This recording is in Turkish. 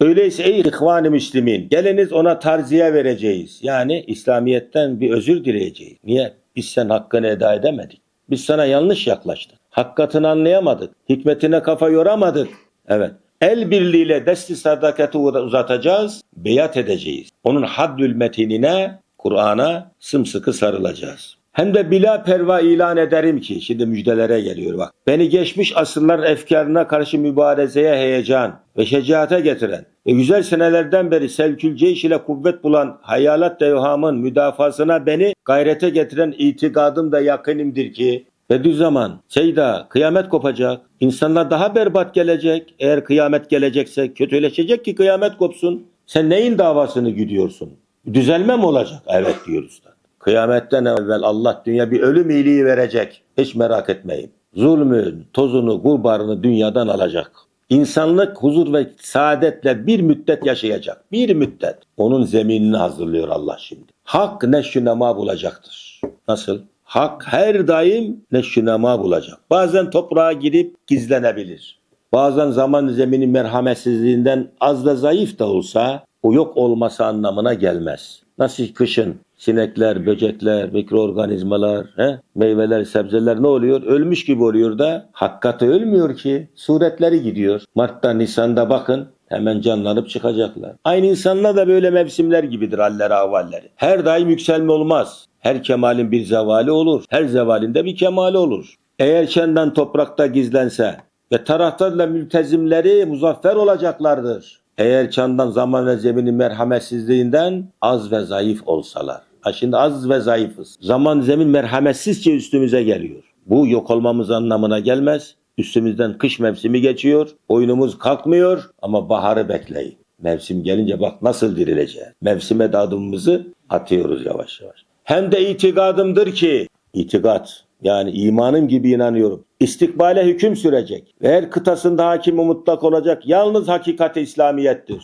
Öyleyse ey ihvan-ı müslimin geliniz ona tarziye vereceğiz. Yani İslamiyet'ten bir özür dileyeceğiz. Niye? Biz sen hakkını eda edemedik. Biz sana yanlış yaklaştık. Hakikatini anlayamadık. Hikmetine kafa yoramadık. Evet. El birliğiyle desti sadakati uzatacağız, beyat edeceğiz. Onun haddül metinine, Kur'an'a sımsıkı sarılacağız. Hem de bila perva ilan ederim ki, şimdi müjdelere geliyor bak. Beni geçmiş asırların efkarına karşı mübarezeye heyecan ve şecaate getiren ve güzel senelerden beri sevkül ceyş ile kuvvet bulan hayalat devhamın müdafasına beni gayrete getiren itikadım da yakınimdir ki Bediüzzaman, Seyda, kıyamet kopacak. İnsanlar daha berbat gelecek. Eğer kıyamet gelecekse kötüleşecek ki kıyamet kopsun. Sen neyin davasını güdüyorsun? Düzelme mi olacak? Evet diyor usta. Kıyametten evvel Allah dünya bir ölüm iyiliği verecek. Hiç merak etmeyin. Zulmün, tozunu, gurbarını dünyadan alacak. İnsanlık huzur ve saadetle bir müddet yaşayacak. Bir müddet. Onun zeminini hazırlıyor Allah şimdi. Hak neşü nema bulacaktır. Nasıl? Hak her daim neşü nema bulacak. Bazen toprağa girip gizlenebilir. Bazen zaman zemini merhametsizliğinden az da zayıf da olsa o yok olması anlamına gelmez. Nasıl kışın sinekler, böcekler, mikroorganizmalar, he? meyveler, sebzeler ne oluyor? Ölmüş gibi oluyor da hakikati ölmüyor ki. Suretleri gidiyor. Mart'ta, Nisan'da bakın hemen canlanıp çıkacaklar. Aynı insanlar da böyle mevsimler gibidir halleri ahvalleri. Her daim yükselme olmaz. Her kemalin bir zevali olur. Her zevalinde bir kemali olur. Eğer çenden toprakta gizlense ve taraftarla mültezimleri muzaffer olacaklardır. Eğer çandan zaman ve zeminin merhametsizliğinden az ve zayıf olsalar. Ha şimdi az ve zayıfız. Zaman zemin merhametsizce üstümüze geliyor. Bu yok olmamız anlamına gelmez. Üstümüzden kış mevsimi geçiyor. Oyunumuz kalkmıyor ama baharı bekleyin. Mevsim gelince bak nasıl dirileceğiz. Mevsime de adımımızı atıyoruz yavaş yavaş. Hem de itikadımdır ki, itikat yani imanım gibi inanıyorum. İstikbale hüküm sürecek ve her kıtasında hakimi mutlak olacak yalnız hakikat-i İslamiyettir.